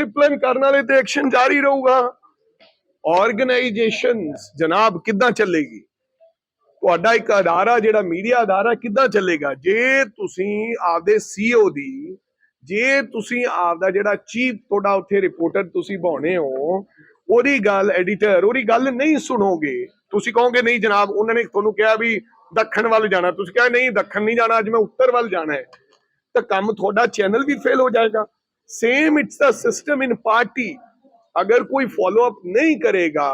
Discipline ਕਰਨ ਵਾਲੇ ਤੇ ਐਕਸ਼ਨ ਜਾਰੀ ਰਹੂਗਾ। ਆਰਗੇਨਾਈਜੇਸ਼ਨਸ ਜਨਾਬ, ਕਿੱਦਾਂ ਚੱਲੇਗੀ? ਤੁਹਾਡਾ ਇੱਕ ਅਦਾਰਾ, ਜਿਹੜਾ ਮੀਡੀਆ ਅਦਾਰਾ, ਕਿੱਦਾਂ ਚੱਲੇਗਾ? ਜੇ ਤੁਸੀਂ ਆਪਦੇ ਸੀਓ ਦੀ, ਜੇ ਤੁਸੀਂ ਆਪਦਾ ਜਿਹੜਾ ਚੀਫ ਤੁਹਾਡਾ ਉੱਥੇ ਰਿਪੋਰਟਰ ਤੁਸੀਂ ਬਾਉਣੇ ਹੋ, ਉਹਦੀ ਗੱਲ ਐਡੀਟਰ ਉਹਦੀ ਗੱਲ ਨਹੀਂ ਸੁਣੋਗੇ, ਤੁਸੀਂ ਕਹੋਗੇ, ਨਹੀਂ ਜਨਾਬ, ਉਹਨਾਂ ਨੇ ਤੁਹਾਨੂੰ ਕਿਹਾ ਵੀ ਦੱਖਣ ਵੱਲ ਜਾਣਾ। ਤੁਸੀਂ ਕਿਹਾ, ਨਹੀਂ, ਦੱਖਣ ਨਹੀਂ ਜਾਣਾ, ਅੱਜ ਮੈਂ ਉੱਤਰ ਵੱਲ ਜਾਣਾ ਹੈ। ਤਾਂ ਕੰਮ ਤੁਹਾਡਾ ਚੈਨਲ ਵੀ ਫੇਲ ਹੋ ਜਾਏਗਾ। Same it's the system in party ਅਗਰ ਕੋਈ ਫਾਲੋ ਅਪ ਨਹੀਂ ਕਰੇਗਾ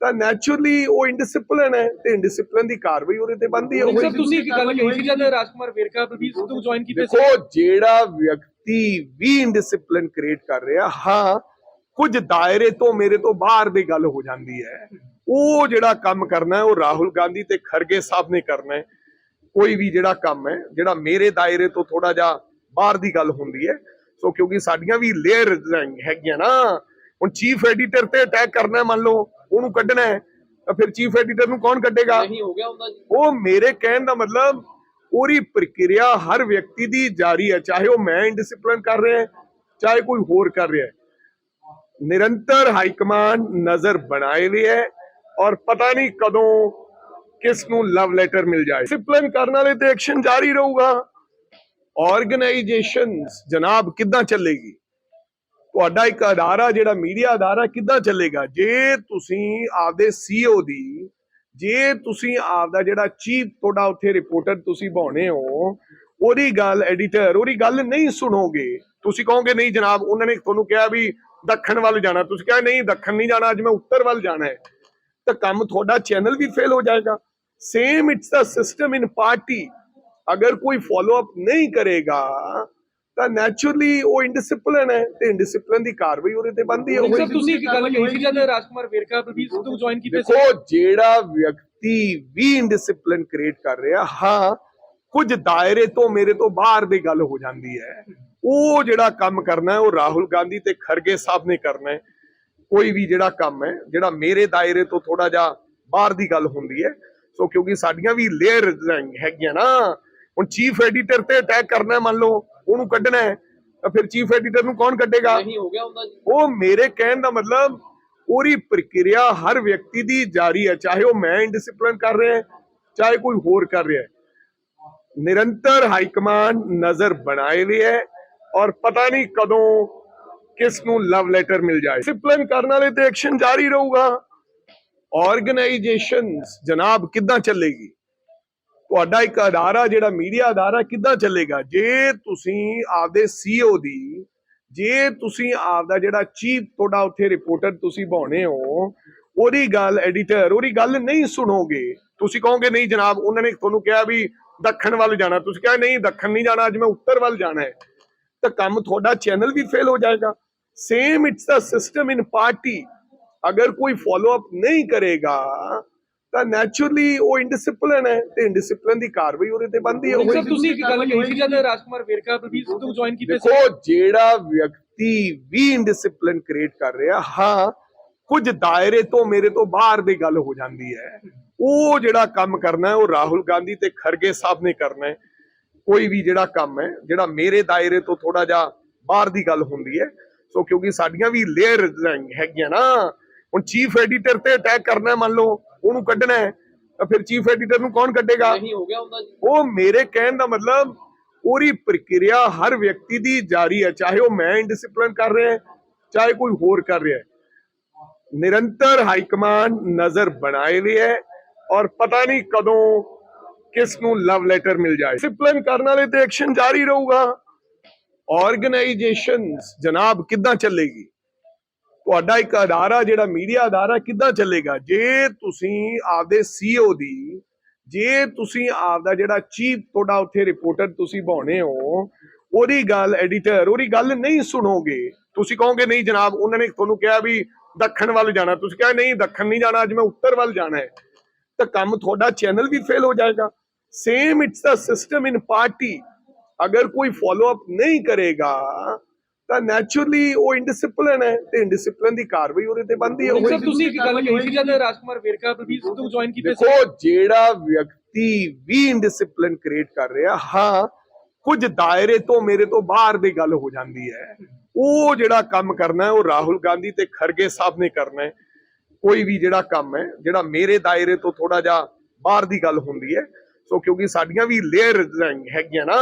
ਤਾਂ ਨੈਚੁਰਲੀ ਉਹ ਇਨਡਿਸਪਲਿਨ ਹੈ ਤੇ ਇਨਡਿਸਪਲਿਨ ਦੀ ਕਾਰਵਾਈ ਉਹਦੇ ਤੇ ਬੰਦੀ ਸਰ ਹੈ ਤੁਸੀਂ ਇੱਕ ਗੱਲ ਕਹੀ ਸੀ ਜਦ ਰਾਜਕੁਮਾਰ ਵੇਰਕਾ ਬਲਬੀਰ ਸਿੱਧੂ ਜੁਆਇਨ ਕੀਤੇ ਸੀ ਦੇਖੋ ਜਿਹੜਾ ਵਿਅਕਤੀ ਵੀ ਇਨਡਿਸਪਲਿਨ ਕ੍ਰੀਏਟ ਕਰ ਰਿਹਾ ਹਾਂ ਕੁਝ ਦਾਇਰੇ ਤੋਂ ਮੇਰੇ ਤੋਂ ਬਾਹਰ ਦੀ ਗੱਲ ਹੋ ਜਾਂਦੀ ਹੈ ਉਹ ਜਿਹੜਾ ਕੰਮ ਕਰਨਾ ਹੈ ਉਹ ਰਾਹੁਲ ਗਾਂਧੀ ਤੇ ਖਰਗੇ ਸਾਹਿਬ ਨੇ ਕਰਨਾ ਹੈ ਕੋਈ ਵੀ ਜਿਹੜਾ ਕੰਮ ਹੈ ਜਿਹੜਾ ਮੇਰੇ ਦਾਇਰੇ ਤੋਂ ਥੋੜਾ ਜਿਹਾ ਬਾਹਰ ਦੀ ਗੱਲ ਹੁੰਦੀ ਹੈ ਸੋ ਕਿਉਂਕਿ ਸਾਡੀਆਂ ਵੀ ਲੇਅਰ ਹੈਗੀਆਂ ਨਾ। ਹੁਣ ਚੀਫ ਐਡੀਟਰ ਤੇ ਅਟੈਕ ਕਰਨਾ ਮੰਨ ਲਓ ਉਹਨੂੰ ਕੱਢਣਾ ਹੈ ਤਾਂ ਫਿਰ ਚੀਫ ਐਡੀਟਰ ਨੂੰ ਕੌਣ ਕੱਢੇਗਾ? ਨਹੀਂ ਹੋ ਗਿਆ ਹੁੰਦਾ ਜੀ। ਉਹ ਮੇਰੇ ਕਹਿਣ ਦਾ ਮਤਲਬ ਪੂਰੀ ਪ੍ਰਕਿਰਿਆ ਹਰ ਵਿਅਕਤੀ ਦੀ ਜਾਰੀ ਹੈ ਚਾਹੇ ਉਹ ਮੈਂ ਇਨਡਿਸਪਲਿਨ ਕਰ ਰਿਹਾ ਹੈ ਚਾਹੇ ਕੋਈ ਹੋਰ ਕਰ ਰਿਹਾ ਹੈ। ਨਿਰੰਤਰ ਹਾਈ ਕਮਾਂਡ ਨਜ਼ਰ ਬਣਾਏ ਹੋਈ ਹੈ ਔਰ ਪਤਾ ਨਹੀਂ ਕਦੋਂ ਕਿਸ ਨੂੰ ਲਵ ਲੈਟਰ ਮਿਲ ਜਾਏ। ਡਿਸਪਲਿਨ ਕਰਨ ਵਾਲੇ ਤੇ ਐਕਸ਼ਨ ਜਾਰੀ ਰਹੂਗਾ। ਆਰਗੇਨਾਈਜੇਸ਼ਨਸ ਜਨਾਬ, ਕਿੱਦਾਂ ਚੱਲੇਗੀ? ਤੁਹਾਡਾ ਇੱਕ ਅਦਾਰਾ ਜਿਹੜਾ ਮੀਡੀਆ ਅਦਾਰਾ ਕਿੱਦਾਂ ਚੱਲੇਗਾ? ਜੇ ਤੁਸੀਂ ਆਪਦੇ ਸੀਓ ਦੀ, ਜੇ ਤੁਸੀਂ ਆਪਦਾ ਜਿਹੜਾ ਚੀਫ ਤੁਹਾਡਾ ਉੱਥੇ ਰਿਪੋਰਟਰ ਤੁਸੀਂ ਬਾਉਣੇ ਹੋ, ਉਹਦੀ ਗੱਲ ਐਡੀਟਰ, ਉਹਦੀ ਗੱਲ ਨਹੀਂ ਸੁਣੋਗੇ। ਤੁਸੀਂ ਕਹੋਗੇ, ਨਹੀਂ ਜਨਾਬ, ਉਹਨਾਂ ਨੇ ਤੁਹਾਨੂੰ ਕਿਹਾ ਵੀ ਦੱਖਣ ਵੱਲ ਜਾਣਾ। ਤੁਸੀਂ ਕਿਹਾ, ਨਹੀਂ, ਦੱਖਣ ਨਹੀਂ ਜਾਣਾ, ਅੱਜ ਮੈਂ ਉੱਤਰ ਵੱਲ ਜਾਣਾ ਹੈ। ਤਾਂ ਕੰਮ ਤੁਹਾਡਾ ਚੈਨਲ ਵੀ ਫੇਲ ਹੋ ਜਾਏਗਾ। Same it's the system in party ਅਗਰ ਕੋਈ ਫਾਲੋ ਅਪ ਨਹੀਂ ਕਰੇਗਾ ਤਾਂ ਨੈਚੁਰਲੀ ਉਹ ਇਨਡਿਸਪਲਿਨ ਹੈ ਤੇ ਇਨਡਿਸਪਲਿਨ ਦੀ ਕਾਰਵਾਈ ਉਹਦੇ ਤੇ ਬੰਦੀ ਹੈ ਸਰ ਤੁਸੀਂ ਇੱਕ ਗੱਲ ਕਹੀ ਸੀ ਜਦ ਰਾਜਕੁਮਾਰ ਵੇਰਕਾ ਬਲਬੀਰ ਸਿੱਧੂ ਜੁਆਇਨ ਕੀਤੇ ਸੀ ਦੇਖੋ ਜਿਹੜਾ ਵਿਅਕਤੀ ਵੀ ਇਨਡਿਸਪਲਿਨ ਕ੍ਰੀਏਟ ਕਰ ਰਿਹਾ ਹਾਂ ਕੁਝ ਦਾਇਰੇ ਤੋਂ ਮੇਰੇ ਤੋਂ ਬਾਹਰ ਦੀ ਗੱਲ ਹੋ ਜਾਂਦੀ ਹੈ ਉਹ ਜਿਹੜਾ ਕੰਮ ਕਰਨਾ ਹੈ ਉਹ ਰਾਹੁਲ ਗਾਂਧੀ ਤੇ ਖਰਗੇ ਸਾਹਿਬ ਨੇ ਕਰਨਾ ਹੈ ਕੋਈ ਵੀ ਜਿਹੜਾ ਕੰਮ ਹੈ ਜਿਹੜਾ ਮੇਰੇ ਦਾਇਰੇ ਤੋਂ ਥੋੜਾ ਜਿਹਾ ਬਾਹਰ ਦੀ ਗੱਲ ਹੁੰਦੀ ਹੈ ਸੋ ਕਿਉਂਕਿ ਸਾਡੀਆਂ ਵੀ ਲੇਅਰ ਹੈਗੀਆਂ ਨਾ ਹੁਣ ਚੀਫ ਐਡੀਟਰ ਤੇ ਅਟੈਕ ਕਰਨਾ ਹੈ, ਮੰਨ ਲਓ ਉਹਨੂੰ ਕੱਢਣਾ ਹੈ ਤਾਂ ਫਿਰ ਚੀਫ ਐਡੀਟਰ ਨੂੰ ਕੌਣ ਕੱਢੇਗਾ? ਨਹੀਂ ਹੋ ਗਿਆ ਹੁੰਦਾ ਜੀ। ਉਹ ਮੇਰੇ ਕਹਿਣ ਦਾ ਮਤਲਬ ਪੂਰੀ ਪ੍ਰਕਿਰਿਆ ਹਰ ਵਿਅਕਤੀ ਦੀ ਜਾਰੀ ਹੈ ਚਾਹੇ ਉਹ ਮੈਂ ਇਨਡਿਸਪਲਿਨ ਕਰ ਰਿਹਾ ਹੈ ਚਾਹੇ ਕੋਈ ਹੋਰ ਕਰ ਰਿਹਾ ਹੈ। ਨਿਰੰਤਰ ਹਾਈ ਕਮਾਂਡ ਨਜ਼ਰ ਬਣਾਏ ਹੋਈ ਹੈ ਔਰ ਪਤਾ ਨਹੀਂ ਕਦੋਂ ਕਿਸ ਨੂੰ ਲਵ ਲੈਟਰ ਮਿਲ ਜਾਏ। ਡਿਸਪਲਿਨ ਕਰਨ ਵਾਲੇ ਤੇ ਐਕਸ਼ਨ ਜਾਰੀ ਰਹੂਗਾ। ਆਰਗੇਨਾਈਜੇਸ਼ਨਸ ਜਨਾਬ ਕਿੱਦਾਂ ਚੱਲੇਗੀ? ਤੁਹਾਡਾ ਇੱਕ ਅਦਾਰਾ, ਜਿਹੜਾ ਮੀਡੀਆ ਅਦਾਰਾ, ਕਿੱਦਾਂ ਚੱਲੇਗਾ? ਜੇ ਤੁਸੀਂ ਆਪਦੇ ਸੀਓ ਦੀ, ਜੇ ਤੁਸੀਂ ਆਪਦਾ ਜਿਹੜਾ ਚੀਫ ਤੁਹਾਡਾ ਉੱਥੇ ਰਿਪੋਰਟਰ ਤੁਸੀਂ ਬਾਉਣੇ ਹੋ, ਉਹਦੀ ਗੱਲ ਐਡੀਟਰ, ਉਹਦੀ ਗੱਲ ਨਹੀਂ ਸੁਣੋਗੇ। ਤੁਸੀਂ ਕਹੋਗੇ, ਨਹੀਂ ਜਨਾਬ, ਉਹਨਾਂ ਨੇ ਤੁਹਾਨੂੰ ਕਿਹਾ ਵੀ ਦੱਖਣ ਵੱਲ ਜਾਣਾ। ਤੁਸੀਂ ਕਿਹਾ, ਨਹੀਂ, ਦੱਖਣ ਨਹੀਂ ਜਾਣਾ, ਅੱਜ ਮੈਂ ਉੱਤਰ ਵੱਲ ਜਾਣਾ ਹੈ। ਤਾਂ ਕੰਮ ਤੁਹਾਡਾ ਚੈਨਲ ਵੀ ਫੇਲ ਹੋ ਜਾਏਗਾ। Same it's the system in party ਅਗਰ ਕੋਈ ਫਾਲੋ ਅਪ ਨਹੀਂ ਕਰੇਗਾ ਤਾਂ ਨੈਚੁਰਲੀ ਉਹ ਇਨਡਿਸਪਲਿਨ ਹੈ ਤੇ ਇਨਡਿਸਪਲਿਨ ਦੀ ਕਾਰਵਾਈ ਉਹਦੇ ਤੇ ਬੰਦੀ ਹੈ ਸਰ ਤੁਸੀਂ ਇੱਕ ਗੱਲ ਕਹੀ ਸੀ ਜਦ ਰਾਜਕੁਮਾਰ ਵੇਰਕਾ ਬਲਬੀਰ ਸਿੱਧੂ ਜੁਆਇਨ ਕੀਤੇ ਸੀ। ਦੇਖੋ ਜਿਹੜਾ ਵਿਅਕਤੀ ਵੀ ਇਨਡਿਸਪਲਿਨ ਕ੍ਰੀਏਟ ਕਰ ਰਿਹਾ ਹਾਂ ਕੁਝ ਦਾਇਰੇ ਤੋਂ ਮੇਰੇ ਤੋਂ ਬਾਹਰ ਦੀ ਗੱਲ ਹੋ ਜਾਂਦੀ ਹੈ। ਉਹ ਜਿਹੜਾ ਕੰਮ ਕਰਨਾ ਹੈ ਉਹ ਰਾਹੁਲ ਗਾਂਧੀ ਤੇ ਖਰਗੇ ਸਾਹਿਬ ਨੇ ਕਰਨਾ ਹੈ। ਕੋਈ ਵੀ ਜਿਹੜਾ ਕੰਮ ਹੈ ਜਿਹੜਾ ਮੇਰੇ ਦਾਇਰੇ ਤੋਂ ਥੋੜਾ ਜਿਹਾ ਬਾਹਰ ਦੀ ਗੱਲ ਹੁੰਦੀ ਹੈ ਸੋ ਕਿਉਂਕਿ ਸਾਡੀਆਂ ਵੀ ਲੇਅਰ ਹੈਗੀਆਂ ਨਾ ਹੁਣ ਚੀਫ ਐਡੀਟਰ ਤੇ ਅਟੈਕ ਕਰਨਾ ਮੰਨ ਲਓ ਉਹਨੂੰ ਕੱਢਣਾ ਹੈ ਤਾਂ ਫਿਰ ਚੀਫ ਐਡੀਟਰ ਨੂੰ ਕੌਣ ਕੱਢੇਗਾ? ਨਹੀਂ ਹੋ ਗਿਆ ਹੁੰਦਾ ਜੀ। ਉਹ ਮੇਰੇ ਕਹਿਣ ਦਾ ਮਤਲਬ ਪੂਰੀ ਪ੍ਰਕਿਰਿਆ ਹਰ ਵਿਅਕਤੀ ਦੀ ਜਾਰੀ ਹੈ ਚਾਹੇ ਉਹ ਮੈਂ ਇਨਡਿਸਪਲਿਨ ਕਰ ਰਿਹਾ ਹੈ ਚਾਹੇ ਕੋਈ ਹੋਰ ਕਰ ਰਿਹਾ ਹੈ। ਨਿਰੰਤਰ ਹਾਈ ਕਮਾਂਡ ਨਜ਼ਰ ਬਣਾਏ ਹੋਈ ਹੈ ਔਰ ਪਤਾ ਨਹੀਂ ਕਦੋਂ ਕਿਸ ਨੂੰ ਲਵ ਲੈਟਰ ਮਿਲ ਜਾਏ। ਡਿਸਪਲਿਨ ਕਰਨ ਵਾਲੇ ਤੇ ਐਕਸ਼ਨ ਜਾਰੀ ਰਹੂਗਾ। ਆਰਗੇਨਾਈਜੇਸ਼ਨਸ ਜਨਾਬ ਕਿੱਦਾਂ ਚੱਲੇਗੀ? ਤੁਹਾਡਾ ਇੱਕ ਅਦਾਰਾ ਜਿਹੜਾ ਮੀਡੀਆ ਅਦਾਰਾ ਕਿੱਦਾਂ ਚੱਲੇਗਾ? ਜੇ ਤੁਸੀਂ ਆਪਦੇ ਸੀਓ ਦੀ, ਜੇ ਤੁਸੀਂ ਆਪਦਾ ਜਿਹੜਾ ਚੀਫ ਤੁਹਾਡਾ ਉੱਥੇ ਰਿਪੋਰਟਰ ਤੁਸੀਂ ਬਾਉਣੇ ਹੋ, ਉਹਦੀ ਗੱਲ ਐਡੀਟਰ, ਉਹਦੀ ਗੱਲ ਨਹੀਂ ਸੁਣੋਗੇ। ਤੁਸੀਂ ਕਹੋਗੇ, ਨਹੀਂ ਜਨਾਬ, ਉਹਨਾਂ ਨੇ ਤੁਹਾਨੂੰ ਕਿਹਾ ਵੀ ਦੱਖਣ ਵੱਲ ਜਾਣਾ। ਤੁਸੀਂ ਕਿਹਾ, ਨਹੀਂ, ਦੱਖਣ ਨਹੀਂ ਜਾਣਾ, ਅੱਜ ਮੈਂ ਉੱਤਰ ਵੱਲ ਜਾਣਾ ਹੈ। ਤਾਂ ਕੰਮ ਤੁਹਾਡਾ ਚੈਨਲ ਵੀ ਫੇਲ ਹੋ ਜਾਏਗਾ। Same it's the system in party ਅਗਰ ਕੋਈ ਫਾਲੋ ਅਪ ਨਹੀਂ ਕਰੇਗਾ ਤਾਂ ਨੈਚੁਰਲੀ ਉਹ ਇਨਡਿਸਪਲਿਨ ਹੈ ਤੇ ਇਨਡਿਸਪਲਿਨ ਦੀ ਕਾਰਵਾਈ ਉਹਦੇ ਤੇ ਬੰਦੀ ਹੈ ਸਰ ਤੁਸੀਂ ਇੱਕ ਗੱਲ ਕਹੀ ਸੀ ਜਦ ਰਾਜਕੁਮਾਰ ਵੇਰਕਾ ਬਲਬੀਰ ਸਿੱਧੂ ਜੁਆਇਨ ਕੀਤੇ ਸੀ। ਦੇਖੋ ਜਿਹੜਾ ਵਿਅਕਤੀ ਵੀ ਇਨਡਿਸਪਲਿਨ ਕ੍ਰੀਏਟ ਕਰ ਰਿਹਾ ਹਾਂ ਕੁਝ ਦਾਇਰੇ ਤੋਂ ਮੇਰੇ ਤੋਂ ਬਾਹਰ ਦੀ ਗੱਲ ਹੋ ਜਾਂਦੀ ਹੈ। ਉਹ ਜਿਹੜਾ ਕੰਮ ਕਰਨਾ ਹੈ ਉਹ ਰਾਹੁਲ ਗਾਂਧੀ ਤੇ ਖਰਗੇ ਸਾਹਿਬ ਨੇ ਕਰਨਾ ਹੈ। ਕੋਈ ਵੀ ਜਿਹੜਾ ਕੰਮ ਹੈ ਜਿਹੜਾ ਮੇਰੇ ਦਾਇਰੇ ਤੋਂ ਥੋੜਾ ਜਿਹਾ ਬਾਹਰ ਦੀ ਗੱਲ ਹੁੰਦੀ ਹੈ। ਸੋ ਕਿਉਂਕਿ ਸਾਡੀਆਂ ਵੀ ਲੇਅਰ ਹੈਗੀਆਂ ਨਾ।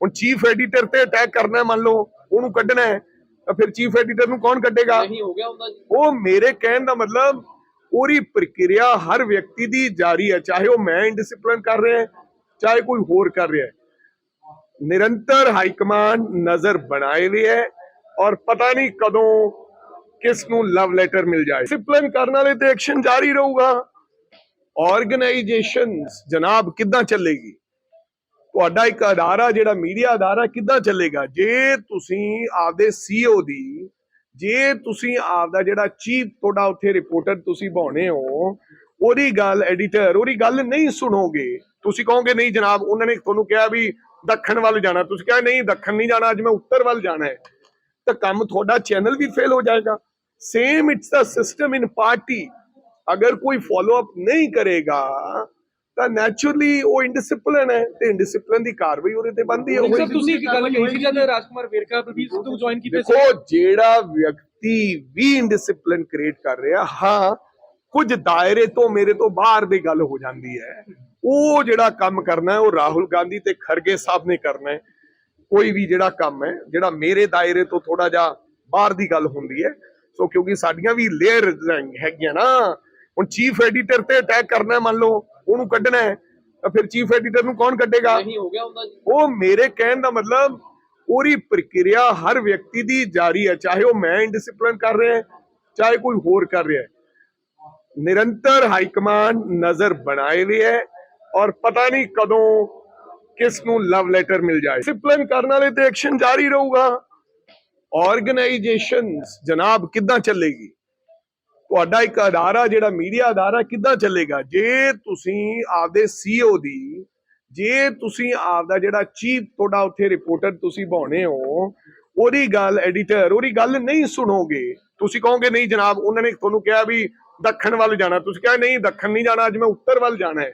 ਹੁਣ ਚੀਫ ਐਡੀਟਰ ਤੇ ਅਟੈਕ ਕਰਨਾ ਮੰਨ ਲਓ। ਉਹਨੂੰ ਕੱਢਣਾ ਹੈ ਫਿਰ ਚੀਫ ਐਡੀਟਰ ਨੂੰ ਕੌਣ ਕੱਢੇਗਾ? ਨਹੀਂ ਹੋ ਗਿਆ ਹੁੰਦਾ ਜੀ। ਉਹ ਮੇਰੇ ਕਹਿਣ ਦਾ ਮਤਲਬ ਪੂਰੀ ਪ੍ਰਕਿਰਿਆ ਹਰ ਵਿਅਕਤੀ ਦੀ ਜਾਰੀ ਹੈ ਚਾਹੇ ਉਹ ਮੈਂ ਇਨਡਿਸਪਲਿਨ ਕਰ ਰਿਹਾ ਹੈ ਚਾਹੇ ਕੋਈ ਹੋਰ ਕਰ ਰਿਹਾ ਹੈ। ਨਿਰੰਤਰ ਹਾਈ ਕਮਾਂਡ ਨਜ਼ਰ ਬਣਾਏ ਹੋਈ ਹੈ ਔਰ ਪਤਾ ਨਹੀਂ ਕਦੋਂ ਕਿਸ ਨੂੰ ਲਵ ਲੈਟਰ ਮਿਲ ਜਾਏ। ਡਿਸਪਲਿਨ ਕਰਨ ਵਾਲੇ ਤੇ ਐਕਸ਼ਨ ਜਾਰੀ ਰਹੂਗਾ। ਆਰਗੇਨਾਈਜੇਸ਼ਨਸ ਜਨਾਬ ਕਿੱਦਾਂ ਚੱਲੇਗੀ? ਤੁਹਾਡਾ ਇੱਕ ਅਦਾਰਾ, ਜਿਹੜਾ ਮੀਡੀਆ ਅਦਾਰਾ, ਕਿੱਦਾਂ ਚੱਲੇਗਾ? ਜੇ ਤੁਸੀਂ ਆਪਦੇ ਸੀਓ ਦੀ, ਜੇ ਤੁਸੀਂ ਆਪਦਾ ਜਿਹੜਾ ਚੀਫ ਤੁਹਾਡਾ ਉੱਥੇ ਰਿਪੋਰਟਰ ਤੁਸੀਂ ਬਾਉਣੇ ਹੋ, ਉਹਦੀ ਗੱਲ ਐਡੀਟਰ, ਉਹਦੀ ਗੱਲ ਨਹੀਂ ਸੁਣੋਗੇ। ਤੁਸੀਂ ਕਹੋਗੇ, ਨਹੀਂ ਜਨਾਬ, ਉਹਨਾਂ ਨੇ ਤੁਹਾਨੂੰ ਕਿਹਾ ਵੀ ਦੱਖਣ ਵੱਲ ਜਾਣਾ। ਤੁਸੀਂ ਕਿਹਾ, ਨਹੀਂ, ਦੱਖਣ ਨਹੀਂ ਜਾਣਾ, ਅੱਜ ਮੈਂ ਉੱਤਰ ਵੱਲ ਜਾਣਾ ਹੈ। ਤਾਂ ਕੰਮ ਤੁਹਾਡਾ ਚੈਨਲ ਵੀ ਫੇਲ ਹੋ ਜਾਏਗਾ। Same it's the system in party ਅਗਰ ਕੋਈ ਫਾਲੋ ਅਪ ਨਹੀਂ ਕਰੇਗਾ ਤਾਂ ਨੈਚੁਰਲੀ ਉਹ ਇਨਡਿਸਪਲਿਨ ਹੈ ਤੇ ਇਨਡਿਸਪਲਿਨ ਦੀ ਕਾਰਵਾਈ ਉਹਦੇ ਤੇ ਬੰਦੀ ਹੈ। ਸਰ ਤੁਸੀਂ ਇੱਕ ਗੱਲ ਕਹੀ ਸੀ ਜਦ ਰਾਜਕੁਮਾਰ ਵੇਰਕਾ ਬਲਬੀਰ ਸਿੱਧੂ ਜੁਆਇਨ ਕੀਤੇ ਸੀ। ਦੇਖੋ ਜਿਹੜਾ ਵਿਅਕਤੀ ਵੀ ਇਨਡਿਸਪਲਿਨ ਕ੍ਰੀਏਟ ਕਰ ਰਿਹਾ ਹਾਂ ਕੁਝ ਦਾਇਰੇ ਤੋਂ ਮੇਰੇ ਤੋਂ ਬਾਹਰ ਦੀ ਗੱਲ ਹੋ ਜਾਂਦੀ ਹੈ। ਉਹ ਜਿਹੜਾ ਕੰਮ ਕਰਨਾ ਹੈ ਉਹ ਰਾਹੁਲ ਗਾਂਧੀ ਤੇ ਖਰਗੇ ਸਾਹਿਬ ਨੇ ਕਰਨਾ ਹੈ। ਕੋਈ ਵੀ ਜਿਹੜਾ ਕੰਮ ਹੈ ਜਿਹੜਾ ਮੇਰੇ ਦਾਇਰੇ ਤੋਂ ਥੋੜਾ ਜਿਹਾ ਬਾਹਰ ਦੀ ਗੱਲ ਹੁੰਦੀ ਹੈ ਸੋ ਕਿਉਂਕਿ ਸਾਡੀਆਂ ਵੀ ਲੇਅਰ ਹੈਗੀਆਂ ਨਾ। ਹੁਣ ਚੀਫ ਐਡੀਟਰ ਤੇ ਅਟੈਕ ਕਰਨਾ ਮੰਨ ਲਓ। ਉਹਨੂੰ ਕੱਢਣਾ ਹੈ ਤਾਂ ਫਿਰ ਚੀਫ ਐਡੀਟਰ ਨੂੰ ਕੌਣ ਕੱਢੇਗਾ? ਨਹੀਂ ਹੋ ਗਿਆ ਹੁੰਦਾ ਜੀ। ਉਹ ਮੇਰੇ ਕਹਿਣ ਦਾ ਮਤਲਬ ਪੂਰੀ ਪ੍ਰਕਿਰਿਆ ਹਰ ਵਿਅਕਤੀ ਦੀ ਜਾਰੀ ਹੈ ਚਾਹੇ ਉਹ ਮੈਂ ਇਨਡਿਸਪਲਿਨ ਕਰ ਰਿਹਾ ਹੈ ਚਾਹੇ ਕੋਈ ਹੋਰ ਕਰ ਰਿਹਾ ਹੈ। ਨਿਰੰਤਰ ਹਾਈ ਕਮਾਂਡ ਨਜ਼ਰ ਬਣਾਏ ਹੋਈ ਹੈ ਔਰ ਪਤਾ ਨਹੀਂ ਕਦੋਂ ਕਿਸ ਨੂੰ ਲਵ ਲੈਟਰ ਮਿਲ ਜਾਏ। ਡਿਸਪਲਿਨ ਕਰਨ ਵਾਲੇ ਤੇ ਐਕਸ਼ਨ ਜਾਰੀ ਰਹੂਗਾ। ਆਰਗੇਨਾਈਜੇਸ਼ਨਸ ਜਨਾਬ ਕਿੱਦਾਂ ਚੱਲੇਗੀ? ਤੁਹਾਡਾ ਇੱਕ ਅਦਾਰਾ ਜਿਹੜਾ ਮੀਡੀਆ ਅਦਾਰਾ ਕਿੱਦਾਂ ਚੱਲੇਗਾ? ਜੇ ਤੁਸੀਂ ਆਪਦੇ ਸੀਓ ਦੀ, ਜੇ ਤੁਸੀਂ ਆਪਦਾ ਜਿਹੜਾ ਚੀਫ ਤੁਹਾਡਾ ਉੱਥੇ ਰਿਪੋਰਟਰ ਤੁਸੀਂ ਬਾਉਣੇ ਹੋ, ਉਹਦੀ ਗੱਲ ਐਡੀਟਰ, ਉਹਦੀ ਗੱਲ ਨਹੀਂ ਸੁਣੋਗੇ। ਤੁਸੀਂ ਕਹੋਗੇ, ਨਹੀਂ ਜਨਾਬ, ਉਹਨਾਂ ਨੇ ਤੁਹਾਨੂੰ ਕਿਹਾ ਵੀ ਦੱਖਣ ਵੱਲ ਜਾਣਾ। ਤੁਸੀਂ ਕਿਹਾ, ਨਹੀਂ, ਦੱਖਣ ਨਹੀਂ ਜਾਣਾ, ਅੱਜ ਮੈਂ ਉੱਤਰ ਵੱਲ ਜਾਣਾ ਹੈ।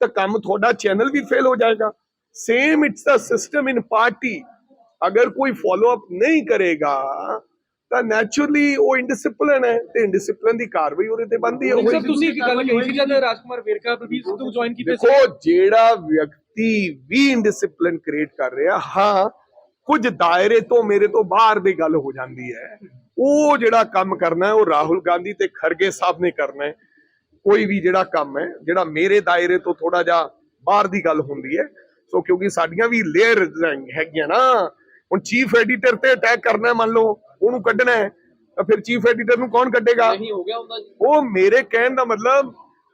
ਤਾਂ ਕੰਮ ਤੁਹਾਡਾ ਚੈਨਲ ਵੀ ਫੇਲ ਹੋ ਜਾਏਗਾ। Same it's the system in party ਅਗਰ ਕੋਈ ਫਾਲੋ ਅਪ ਨਹੀਂ ਕਰੇਗਾ ਤਾਂ ਨੈਚੁਰਲੀ ਉਹ ਇਨਡਿਸਪਲਿਨ ਹੈ ਤੇ ਇਨਡਿਸਪਲਿਨ ਦੀ ਕਾਰਵਾਈ ਉਹਦੇ ਤੇ ਬੰਦੀ ਹੈ ਸਰ ਤੁਸੀਂ ਇੱਕ ਗੱਲ ਕਹੀ ਸੀ ਜਦ ਰਾਜਕੁਮਾਰ ਵੇਰਕਾ ਬਲਬੀਰ ਸਿੱਧੂ ਜੁਆਇਨ ਕੀਤੇ ਸੀ। ਦੇਖੋ ਜਿਹੜਾ ਵਿਅਕਤੀ ਵੀ ਇਨਡਿਸਪਲਿਨ ਕ੍ਰੀਏਟ ਕਰ ਰਿਹਾ ਹਾਂ ਕੁਝ ਦਾਇਰੇ ਤੋਂ ਮੇਰੇ ਤੋਂ ਬਾਹਰ ਦੀ ਗੱਲ ਹੋ ਜਾਂਦੀ ਹੈ। ਉਹ ਜਿਹੜਾ ਕੰਮ ਕਰਨਾ ਹੈ ਉਹ ਰਾਹੁਲ ਗਾਂਧੀ ਤੇ ਖਰਗੇ ਸਾਹਿਬ ਨੇ ਕਰਨਾ ਹੈ। ਕੋਈ ਵੀ ਜਿਹੜਾ ਕੰਮ ਹੈ ਜਿਹੜਾ ਮੇਰੇ ਦਾਇਰੇ ਤੋਂ ਥੋੜਾ ਜਿਹਾ ਬਾਹਰ ਦੀ ਗੱਲ ਹੁੰਦੀ ਹੈ ਸੋ ਕਿਉਂਕਿ ਸਾਡੀਆਂ ਵੀ ਲੇਅਰ ਹੈਗੀਆਂ ਨਾ ਹੁਣ ਚੀਫ ਐਡੀਟਰ ਤੇ ਅਟੈਕ ਕਰਨਾ ਮੰਨ ਲਓ। ਉਹਨੂੰ ਕੱਢਣਾ ਹੈ ਤਾਂ ਫਿਰ ਚੀਫ ਐਡੀਟਰ ਨੂੰ ਕੌਣ ਕੱਢੇਗਾ? ਨਹੀਂ ਹੋ ਗਿਆ ਹੁੰਦਾ ਜੀ। ਉਹ ਮੇਰੇ ਕਹਿਣ ਦਾ ਮਤਲਬ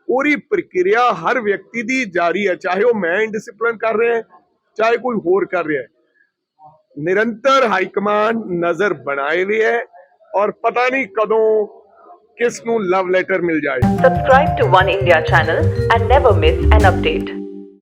ਪੂਰੀ ਪ੍ਰਕਿਰਿਆ ਹਰ ਵਿਅਕਤੀ ਦੀ ਜਾਰੀ ਹੈ ਚਾਹੇ ਉਹ ਮੈਂ ਇਨਡਿਸਪਲਿਨ ਕਰ ਰਿਹਾ ਹੈ ਚਾਹੇ ਕੋਈ ਹੋਰ ਕਰ ਰਿਹਾ ਹੈ। ਨਿਰੰਤਰ ਹਾਈ ਕਮਾਂਡ ਨਜ਼ਰ ਬਣਾਏ ਹੋਈ ਹੈ ਔਰ ਪਤਾ ਨਹੀਂ ਕਦੋਂ ਕਿਸ ਨੂੰ ਲਵ ਲੈਟਰ ਮਿਲ ਜਾਏ। Subscribe to One India channel and never miss an update.